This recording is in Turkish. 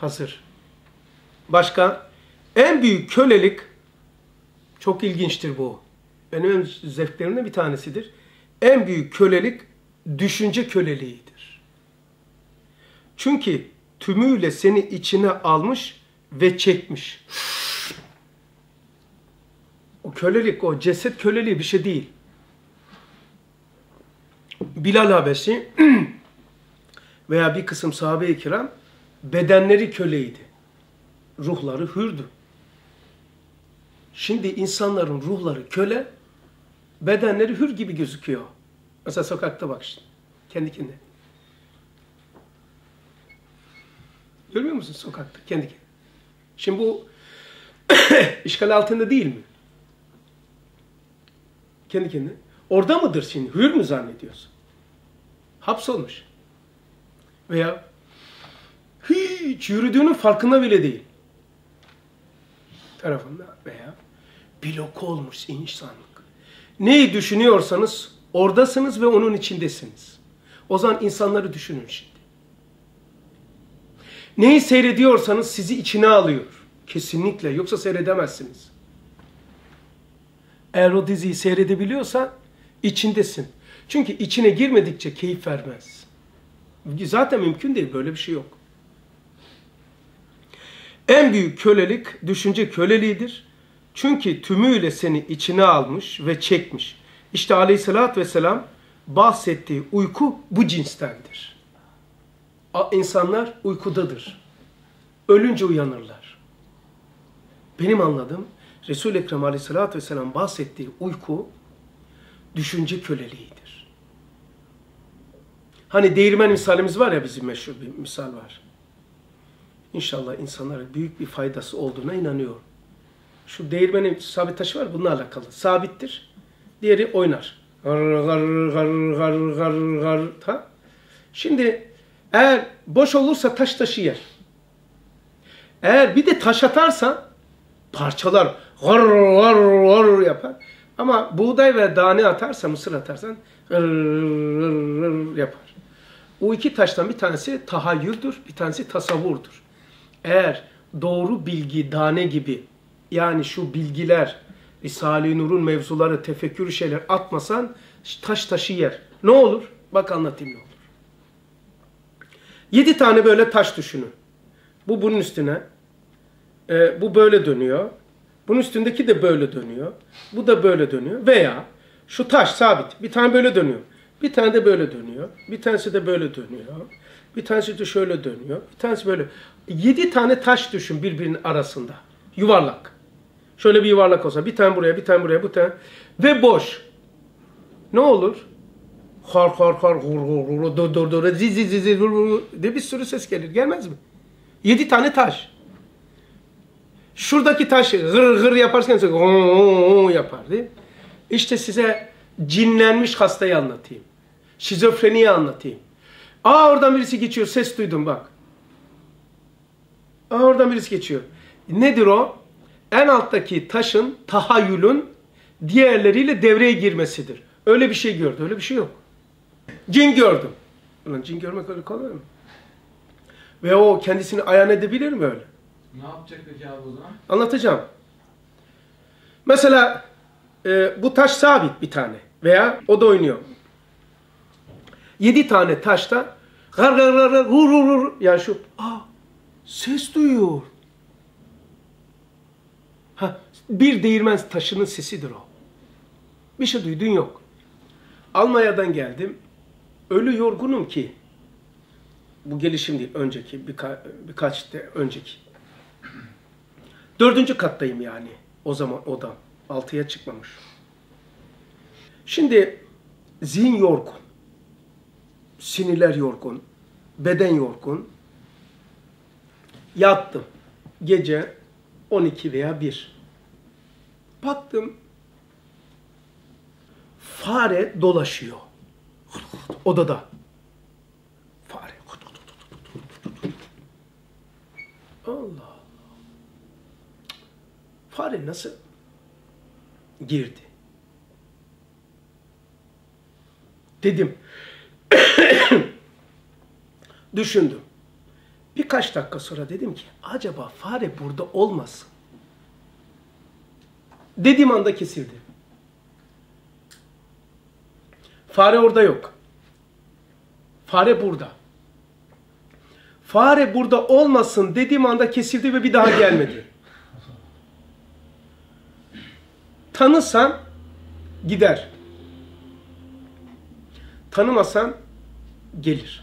Hazır. Başka? En büyük kölelik, çok ilginçtir bu. Benim en zevklerimden bir tanesidir. En büyük kölelik düşünce köleliğidir. Çünkü tümüyle seni içine almış ve çekmiş. O kölelik, o ceset köleliği bir şey değil. Bilal Habeşi veya bir kısım sahabe-i kiram bedenleri köleydi. Ruhları hürdü. Şimdi insanların ruhları köle, bedenleri hür gibi gözüküyor. Mesela sokakta bak şimdi. Kendi kendine. Görmüyor musun sokakta? Kendi kendine. Şimdi bu işgal altında değil mi? Kendi kendine. Orada mıdır şimdi? Hür mü zannediyorsun? Hapsolmuş. Veya yürüdüğünün farkında bile değil. Tarafında veya blok olmuş insanlık. Neyi düşünüyorsanız oradasınız ve onun içindesiniz. O zaman insanları düşünün şimdi. Neyi seyrediyorsanız sizi içine alıyor. Kesinlikle. Yoksa seyredemezsiniz. Eğer o diziyi seyredebiliyorsa içindesin. Çünkü içine girmedikçe keyif vermez. Zaten mümkün değil. Böyle bir şey yok. En büyük kölelik düşünce köleliğidir. Çünkü tümüyle seni içine almış ve çekmiş. İşte aleyhissalatü vesselam bahsettiği uyku bu cinstendir. İnsanlar uykudadır. Ölünce uyanırlar. Benim anladığım Resul-i Ekrem aleyhissalatü vesselam bahsettiği uyku düşünce köleliğidir. Hani değirmen misalimiz var ya bizim meşhur bir misal var. İnşallah insanlara büyük bir faydası olduğuna inanıyorum. Şu değirmenin sabit taşı var bununla alakalı. Sabittir. Diğeri oynar. Gar gar gar gar gar gar ta. Şimdi eğer boş olursa taş taşı yer. Eğer bir de taş atarsa parçalar gar gar gar yapar. Ama buğday ve dane atarsa, mısır atarsan gar gar gar yapar. O iki taştan bir tanesi tahayyüldür, bir tanesi tasavvurdur. Eğer doğru bilgi, dane gibi yani şu bilgiler, Risale-i Nur'un mevzuları, tefekkür şeyler atmasan taş taşı yer. Ne olur? Bak anlatayım ne olur. Yedi tane böyle taş düşünün. Bu bunun üstüne. E, bu böyle dönüyor. Bunun üstündeki de böyle dönüyor. Bu da böyle dönüyor. Veya şu taş sabit. Bir tane böyle dönüyor. Bir tane de böyle dönüyor. Bir tanesi de böyle dönüyor. Bir tanesi de şöyle dönüyor. Bir tanesi böyle. Yedi tane taş düşün birbirinin arasında. Yuvarlak. Şöyle bir yuvarlak olsa. Bir tane buraya, bir tane buraya, bir tane. Ve boş. Ne olur? Har har har hur hur hur dur dur dur zi zi zi zi de bir sürü ses gelir. Gelmez mi? Yedi tane taş. Şuradaki taş gır gır yaparken yapar değil mi? İşte size cinlenmiş hastayı anlatayım. Şizofreniyi anlatayım. Aa oradan birisi geçiyor. Ses duydum bak. Aa oradan birisi geçiyor. Nedir o? En alttaki taşın, tahayyülün diğerleriyle devreye girmesidir. Öyle bir şey gördü. Öyle bir şey yok. Cin gördüm. Ulan cin görmek öyle kolay mı? Ve o kendisini ayan edebilir mi öyle? Ne yapacak peki abi o zaman? Anlatacağım. Mesela e, bu taş sabit bir tane veya o da oynuyor. Yedi tane taşta gar gar gar gar hur hur hur yani şu aa ses duyuyor. Ha, bir değirmen taşının sesidir o. Bir şey duydun yok. Almanya'dan geldim. Ölü yorgunum ki. Bu gelişim değil, önceki, birka, birkaç de önceki. Dördüncü kattayım yani. O zaman odam. Altıya çıkmamış. Şimdi zihin yorgun. Sinirler yorgun. Beden yorgun. Yattım. Gece 12 veya 1. Baktım. Fare dolaşıyor. Odada. Fare. Allah Allah. Fare nasıl girdi? Dedim. Düşündüm. Birkaç dakika sonra dedim ki acaba fare burada olmasın. Dediğim anda kesildi. Fare orada yok. Fare burada. Fare burada olmasın dediğim anda kesildi ve bir daha gelmedi. Tanısan gider. Tanımasan gelir.